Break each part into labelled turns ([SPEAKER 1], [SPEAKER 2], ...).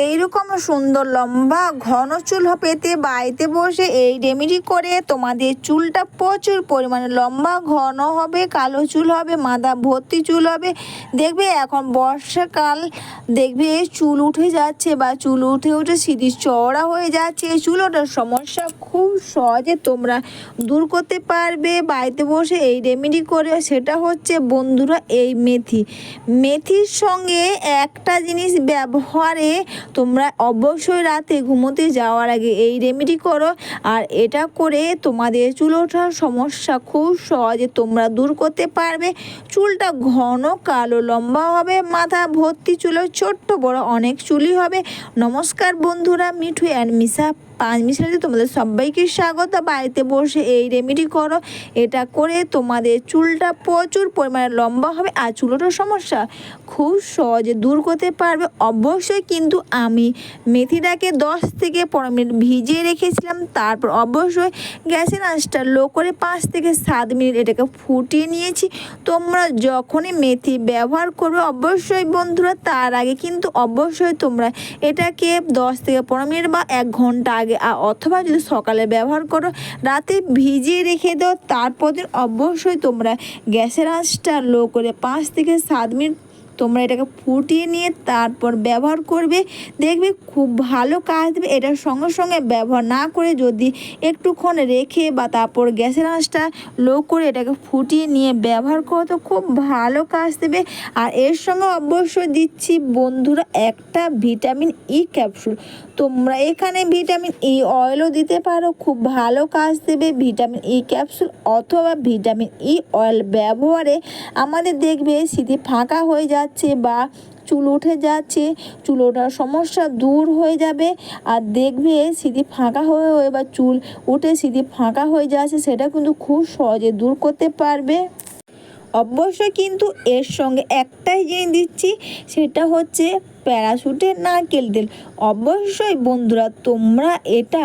[SPEAKER 1] এইরকম সুন্দর লম্বা ঘন চুল পেতে বাড়িতে বসে এই রেমেডি করে তোমাদের চুলটা প্রচুর পরিমাণে লম্বা, ঘন হবে, কালো চুল হবে মাথা ভর্তি চুল হবে। দেখবে এখন বর্ষাকাল, দেখবে চুল উঠে যাচ্ছে বা চুল উঠে উঠে সিঁড়ি চওড়া হয়ে যাচ্ছে। এই চুল ওঠার সমস্যা খুব সহজে তোমরা দূর করতে পারবে। বাড়িতে বসে এই রেমেডি করে সেটা হচ্ছে বন্ধুরা এই মেথি। মেথির সঙ্গে একটা জিনিস ব্যবহারে তোমরা অবশ্যই রাতে ঘুমোতে যাওয়ার আগে এই রেমেডি করো। আর এটা করে তোমাদের চুল ওঠার সমস্যা খুব সহজে তোমরা দূর করতে পারবে। চুলটা ঘন, কালো, লম্বা হবে। মাথা ভর্তি চুলো ছোট্ট বড় অনেক চুলই হবে। নমস্কার বন্ধুরা, মিঠু অ্যান্ড মিশা পাঁচ মিশালিতে তোমাদের সবাইকে স্বাগত। বাড়িতে বসে এই রেমেডি করো। এটা করে তোমাদের চুলটা প্রচুর পরিমাণে লম্বা হবে আর চুলোটার সমস্যা খুব সহজে দূর করতে পারবে। অবশ্যই কিন্তু আমি মেথিটাকে দশ থেকে পনেরো মিনিট ভিজিয়ে রেখেছিলাম। তারপর অবশ্যই গ্যাসের আঁচটা লো করে পাঁচ থেকে সাত মিনিট এটাকে ফুটিয়ে নিয়েছি। তোমরা যখনই মেথি ব্যবহার করবে, অবশ্যই বন্ধুরা, তার আগে কিন্তু অবশ্যই তোমরা এটাকে দশ থেকে পনেরো মিনিট বা এক ঘণ্টা আগে আর অথবা যদি সকালে ব্যবহার করো, রাতে ভিজিয়ে রেখে দাও, তারপর অবশ্যই তোমরা গ্যাসের আঁচটা লো করে পাঁচ থেকে সাত মিনিট তোমরা এটাকে ফুটিয়ে নিয়ে তারপর ব্যবহার করবে। দেখবে খুব ভালো কাজ দেবে। এটার সঙ্গে সঙ্গে ব্যবহার না করে যদি একটুক্ষণ রেখে বা তারপর গ্যাসের আঁচটা লো করে এটাকে ফুটিয়ে নিয়ে ব্যবহার করো তো খুব ভালো কাজ দেবে। আর এর সঙ্গে অবশ্যই দিচ্ছি বন্ধুরা একটা ভিটামিন ই ক্যাপসুল। তোমরা এখানে ভিটামিন ই অয়েলও দিতে পারো। খুব ভালো কাজ দেবে ভিটামিন ই ক্যাপসুল অথবা ভিটামিন ই অয়েল ব্যবহারে। আমাদের দেখবে স্মৃতি ফাঁকা হয়ে যাচ্ছে। বা চুল উঠে যাচ্ছে, চুল ওঠার সমস্যা দূর হয়ে যাবে। আর দেখবে স্মৃতি ফাঁকা হয়ে হয়ে বা চুল উঠে স্মৃতি ফাঁকা হয়ে যাচ্ছে, সেটা কিন্তু খুব সহজে দূর করতে পারবে। অবশ্যই কিন্তু এর সঙ্গে একটাই জিনিস দিচ্ছি, সেটা হচ্ছে প্যারাশুটের নারকেল তেল। অবশ্যই বন্ধুরা, তোমরা এটা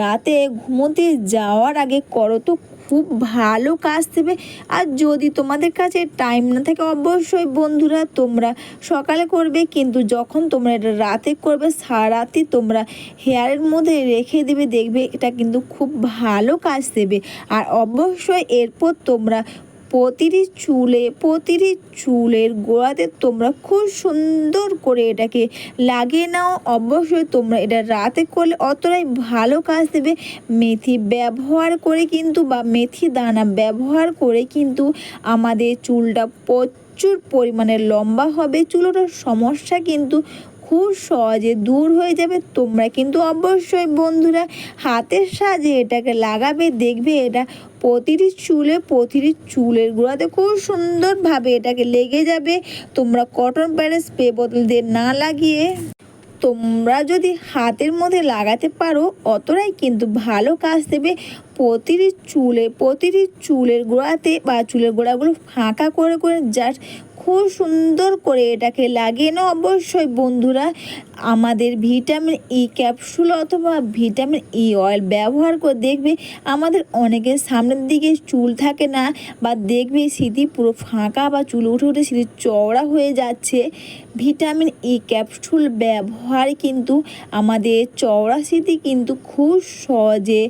[SPEAKER 1] রাতে ঘুমোতে যাওয়ার আগে করো। তো খুব ভালো কাজ দেবে। আর যদি তোমাদের কাছে টাইম না থাকে, অবশ্যই বন্ধুরা তোমরা সকালে করবে, কিন্তু যখন তোমরা এটা রাতে করবে সারাতে তোমরা হেয়ারের মধ্যে রেখে দেবে, দেখবে এটা কিন্তু খুব ভালো কাজ দেবে। আর অবশ্যই এরপর তোমরা প্রতিটি চুলে, প্রতিটি চুলের গোড়াতে তোমরা খুব সুন্দর করে এটাকে লাগিয়ে নাও। অবশ্যই তোমরা এটা রাতে করলে অতটাই ভালো কাজ দেবে। মেথি ব্যবহার করে কিন্তু বা মেথি দানা ব্যবহার করে কিন্তু আমাদের চুলটা প্রচুর পরিমাণে লম্বা হবে। চুলোটার সমস্যা কিন্তু খুব সহজে দূর হয়ে যাবে। তোমরা কিন্তু অবশ্যই বন্ধুরা হাতের সাহায্যে এটাকে লাগাবে, দেখবে এটা প্রতিটি চুলে, প্রতিটি চুলের গোড়াতে খুব সুন্দরভাবে এটাকে লেগে যাবে। তোমরা কটন প্যাডের স্প্রে বোতল দিয়ে না লাগিয়ে তোমরা যদি হাতের মধ্যে লাগাতে পারো, অতটাই কিন্তু ভালো কাজ দেবে। প্রতিটি চুলে, প্রতিটি চুলের গোড়াতে বা চুলের গোড়াগুলো ফাঁকা করে করে জাস্ট খুব সুন্দর করে এটাকে লাগিয়ে নাও। অবশ্যই বন্ধুরা, আমাদের ভিটামিন ই ক্যাপসুল অথবা ভিটামিন ই অয়েল ব্যবহার করে দেখবে আমাদের অনেকের সামনের দিকে চুল থাকে না বা দেখবে স্মৃতি পুরো ফাঁকা বা চুল উঠে উঠে স্মৃতি চওড়া হয়ে যাচ্ছে। ভিটামিন ই ক্যাপসুল ব্যবহার কিন্তু আমাদের চওড়া স্মৃতি কিন্তু খুব সহজে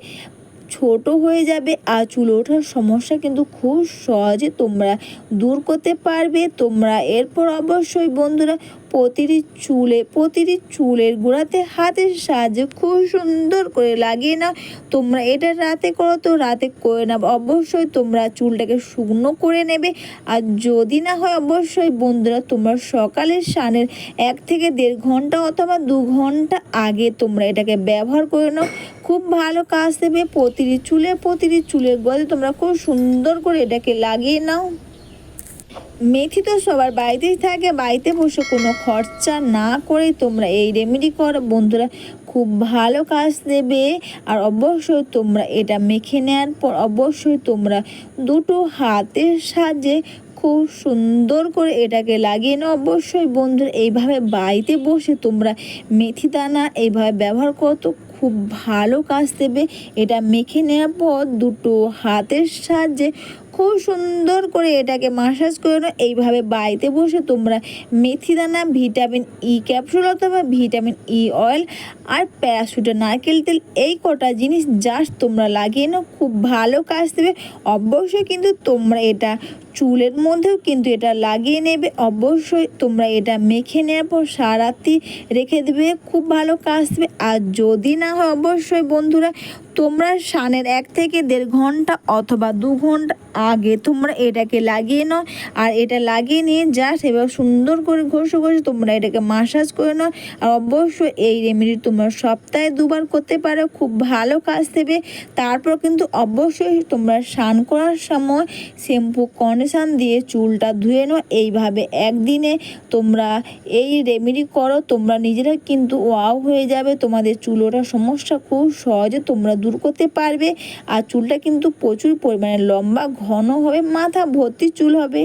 [SPEAKER 1] ছোট হয়ে যাবে আর চুল ওঠার সমস্যা কিন্তু খুব সহজে তোমরা দূর করতে পারবে। তোমরা এরপর অবশ্যই বন্ধুরা প্রতিটি চুলে, প্রতিটি চুলের গোড়াতে হাতের সাহায্যে খুব সুন্দর করে লাগিয়ে নাও। তোমরা এটা রাতে করো তো রাতে করে নাও। অবশ্যই তোমরা চুলটাকে শুকনো করে নেবে। আর যদি না হয় অবশ্যই বন্ধুরা তোমরা সকালের সানের এক থেকে দেড় ঘণ্টা অথবা দু ঘণ্টা আগে তোমরা এটাকে ব্যবহার করে নাও। খুব ভালো কাজ দেবে। প্রতিটি চুলে, প্রতিটি চুলের গোড়াতে তোমরা খুব সুন্দর করে এটাকে লাগিয়ে নাও। মেথি তো সবার বাড়িতেই থাকে, বাড়িতে বসে কোনো খরচা না করে তোমরা এই রেমেডি করো। বন্ধুরা, খুব ভালো কাজ দেবে আর অবশ্যই তোমরা এটা মেখে নেওয়ার পর অবশ্যই তোমরা দুটো হাতের সাহায্যে খুব সুন্দর করে এটাকে লাগিয়ে নাও। অবশ্যই বন্ধুরা, এইভাবে বাড়িতে বসে তোমরা মেথি দানা এইভাবে ব্যবহার করো তো খুব ভালো কাজ দেবে। এটা মেখে নেওয়ার পর দুটো হাতের সাহায্যে খুব সুন্দর করে এটাকে মাসাজ করে নাও। এইভাবে বাড়িতে বসে তোমরা মেথি দানা ভিটামিন ই ক্যাপসুল অথবা ভিটামিন ই অয়েল আর প্যারাশুটে নারকেল তেল এই কটা জিনিস জাস্ট তোমরা লাগিয়ে নাও। খুব ভালো কাজ দেবে। অবশ্যই কিন্তু তোমরা এটা চুলের মধ্যেও কিন্তু এটা লাগিয়ে নেবে। অবশ্যই তোমরা এটা মেখে নেওয়ার পর সারাতি রেখে দেবে। খুব ভালো কাজ দেবে। আর যদি না হয় অবশ্যই বন্ধুরা তোমরা সানের এক থেকে দেড় ঘণ্টা অথবা দু ঘণ্টা আগে তোমরা এটাকে লাগিয়ে নাও। আর এটা লাগিয়ে নিয়ে জাস্ট এবার সুন্দর করে ঘষে ঘষে তোমরা এটাকে মাসাজ করে নাও। আর অবশ্যই এই রেমেডি তোমরা সপ্তাহে দুবার করতে পারো, খুব ভালো কাজ দেবে। তারপর কিন্তু অবশ্যই তোমরা স্নান করার সময় শ্যাম্পু কন্ডিশন দিয়ে চুলটা ধুয়ে নাও। এইভাবে একদিনে তোমরা এই রেমেডি করো, তোমরা নিজেরা কিন্তু ওয়াও হয়ে যাবে। তোমাদের চুল ওঠার সমস্যা খুব সহজে তোমরা দূর করতে পারবে আর চুলটা কিন্তু প্রচুর পরিমাণে লম্বা, ঘন হবে, মাথা ভর্তি চুল হবে।